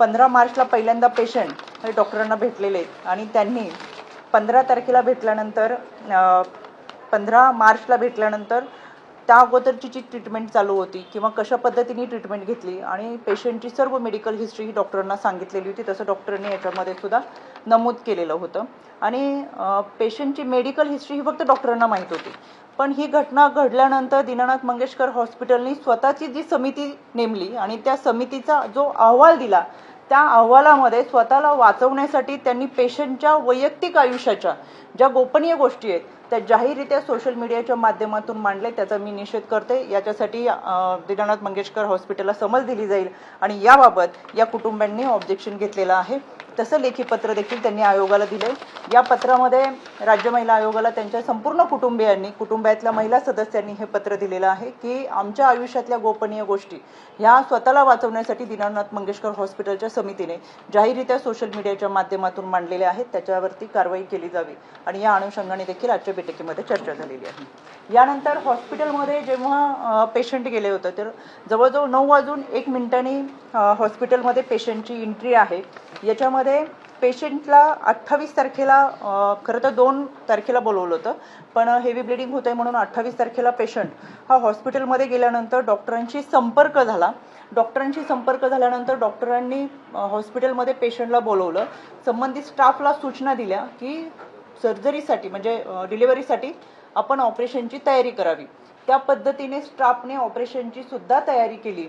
पंधरा मार्चला पहिल्यांदा पेशंट हे डॉक्टरांना भेटलेले आहेत आणि त्यांनी पंधरा तारखेला भेटल्यानंतर पंधरा मार्चला भेटल्यानंतर त्या अगोदरची जी ट्रीटमेंट चालू होती किंवा कशा पद्धतीने ट्रीटमेंट घेतली आणि पेशंटची सर्व मेडिकल हिस्ट्री ही डॉक्टरांना सांगितलेली होती. तसं डॉक्टरांनी याच्यामध्ये सुद्धा नमूद केलेलं होतं. आणि पेशंटची मेडिकल हिस्ट्री ही फक्त डॉक्टरांना माहीत होती. पण ही घटना घडल्यानंतर दीनानाथ मंगेशकर हॉस्पिटलनी स्वतःची जी समिती नेमली आणि त्या समितीचा जो अहवाल दिला त्या अहवालामध्ये स्वतःला वाचवण्यासाठी त्यांनी पेशंटच्या वैयक्तिक आयुष्याच्या ज्या गोपनीय गोष्टी आहेत त्या जाहीररित्या सोशल मीडियाच्या माध्यमातून मांडले त्याचा मी निषेध करते. याच्यासाठी दीनानाथ मंगेशकर हॉस्पिटलला समज दिली जाईल आणि याबाबत या कुटुंबांनी ऑब्जेक्शन घेतलेलं आहे. तसं लेखी पत्र देखील त्यांनी आयोगाला दिले या पत्रामध्ये राज्य महिला आयोगाला त्यांच्या संपूर्ण कुटुंबियांनी कुटुंबातल्या महिला सदस्यांनी हे पत्र दिलेलं आहे की आमच्या आयुष्यातल्या गोपनीय गोष्टी ह्या स्वतःला वाचवण्यासाठी दीनानाथ मंगेशकर हॉस्पिटलच्या समितीने जाहीररित्या सोशल मीडियाच्या माध्यमातून मांडलेल्या आहेत. त्याच्यावरती कारवाई केली जावी आणि या अनुषंगाने देखील आजच्या बैठकीमध्ये चर्चा झालेली आहे. यानंतर हॉस्पिटलमध्ये जेव्हा पेशंट गेले होते तर जवळजवळ नऊ वाजून एक मिनिटांनी हॉस्पिटलमध्ये पेशंटची एंट्री आहे. याच्यामध्ये पेशंटला अठ्ठावीस तारखेला खरं तर दोन तारखेला बोलवलं होतं पण हेवी ब्लिडिंग आहे म्हणून अठ्ठावीस तारखेला पेशंट हा हॉस्पिटलमध्ये गेल्यानंतर डॉक्टरांशी संपर्क झाला. डॉक्टरांशी संपर्क झाल्यानंतर डॉक्टरांनी हॉस्पिटलमध्ये पेशंटला बोलवलं. संबंधित स्टाफला सूचना दिल्या की सर्जरीसाठी म्हणजे डिलिव्हरीसाठी आपण ऑपरेशनची तयारी करावी. त्या पद्धतीने स्टाफने ऑपरेशनची सुद्धा तयारी केली.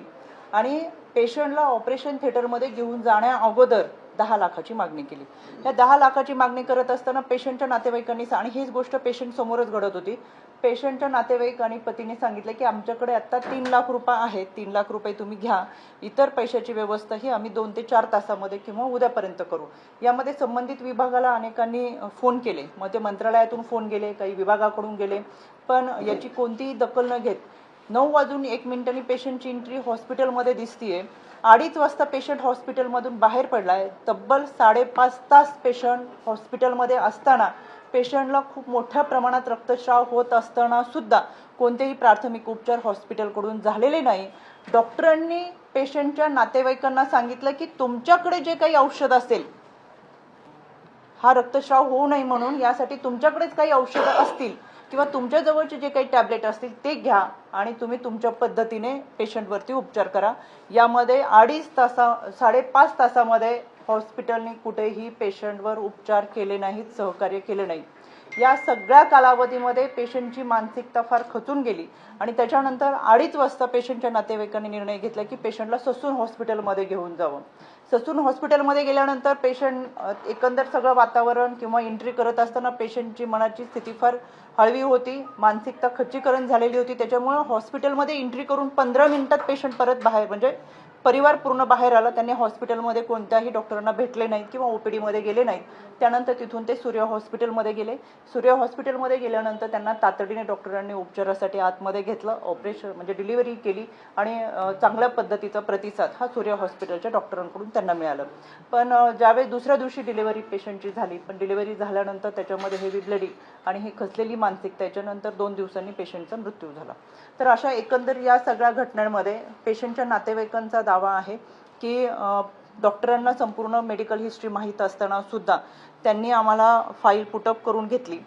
आणि पेशंटला ऑपरेशन थिएटरमध्ये घेऊन जाण्या अगोदर दहा लाखाची मागणी केली. या दहा लाखाची मागणी करत असताना पेशंटच्या नातेवाईकांनी आणि हीच गोष्ट पेशंट समोरच घडत होती. पेशंटच्या नातेवाईक आणि पतीने सांगितलं की आमच्याकडे आता तीन लाख रुपये आहेत. तीन लाख रुपये तुम्ही घ्या. इतर पैशाची व्यवस्था ही आम्ही दोन ते चार तासामध्ये किंवा उद्यापर्यंत करू. यामध्ये संबंधित विभागाला अनेकांनी फोन केले. मग ते मंत्रालयातून फोन गेले काही विभागाकडून गेले. पण याची कोणतीही दखल न घेत नऊ वाजून एक मिनिटांनी पेशंटची एंट्री हॉस्पिटलमध्ये दिसतीये. अडीच वाजता पेशंट हॉस्पिटलमधून बाहेर पडलाय. तब्बल साडेपाच तास पेशंट हॉस्पिटलमध्ये असताना पेशंटला खूप मोठ्या प्रमाणात रक्तस्राव होत असताना सुद्धा कोणतेही प्राथमिक उपचार हॉस्पिटलकडून झालेले नाही. डॉक्टरांनी पेशंटच्या नातेवाईकांना सांगितलं की तुमच्याकडे जे काही औषध असेल हा रक्तस्राव होऊ नये म्हणून यासाठी तुमच्याकडेच काही औषधं असतील. किंवा तुमच्या जवळचे जे काही टॅबलेट असतील ते घ्या आणि तुम्ही तुमच्या पद्धतीने पेशंटवरती उपचार करा. यामध्ये अडीच तासा साडेपाच तासामध्ये हॉस्पिटलने कुठेही पेशंटवर उपचार केले नाहीत सहकार्य केले नाही. या सगळ्या कालावधीमध्ये पेशंटची मानसिकता फार खचून गेली आणि त्याच्यानंतर अडीच वाजता पेशंटच्या नातेवाईकांनी निर्णय घेतला की पेशंटला ससून हॉस्पिटलमध्ये घेऊन जावं. ससून हॉस्पिटलमध्ये गेल्यानंतर पेशंट एकंदर सगळं वातावरण किंवा एंट्री करत असताना पेशंटची मनाची स्थिती फार हळवी होती. मानसिकता खच्चीकरण झालेली होती. त्याच्यामुळं हॉस्पिटलमध्ये एंट्री करून पंधरा मिनिटात पेशंट परत बाहेर म्हणजे परिवार पूर्ण बाहेर आला त्यांनी हॉस्पिटलमध्ये कोणत्याही डॉक्टरांना भेटले नाहीत किंवा ओ पी डीमध्ये गेले नाहीत. त्यानंतर तिथून ते सूर्य हॉस्पिटलमध्ये गेले. सूर्य हॉस्पिटलमध्ये गेल्यानंतर त्यांना तातडीने डॉक्टरांनी उपचारासाठी आतमध्ये घेतलं ऑपरेशन म्हणजे डिलिव्हरी केली आणि चांगल्या पद्धतीचा प्रतिसाद हा सूर्य हॉस्पिटलच्या डॉक्टरांकडून त्यांना मिळालं. पण ज्यावेळेस दुसऱ्या दिवशी डिलिव्हरी पेशंटची झाली पण डिलिव्हरी झाल्यानंतर त्याच्यामध्ये हेवी ब्लडिंग आणि ही खचलेली मानसिकता याच्यानंतर दोन दिवसांनी पेशंटचा मृत्यू झाला. तर अशा एकंदर या सगळ्या घटनांमध्ये पेशंटच्या नातेवाईकांचा दावा आहे की अं, डॉक्टरांना संपूर्ण मेडिकल हिस्ट्री माहीत असताना सुद्धा त्यांनी आम्हाला फाईल पुटअप करून घेतली.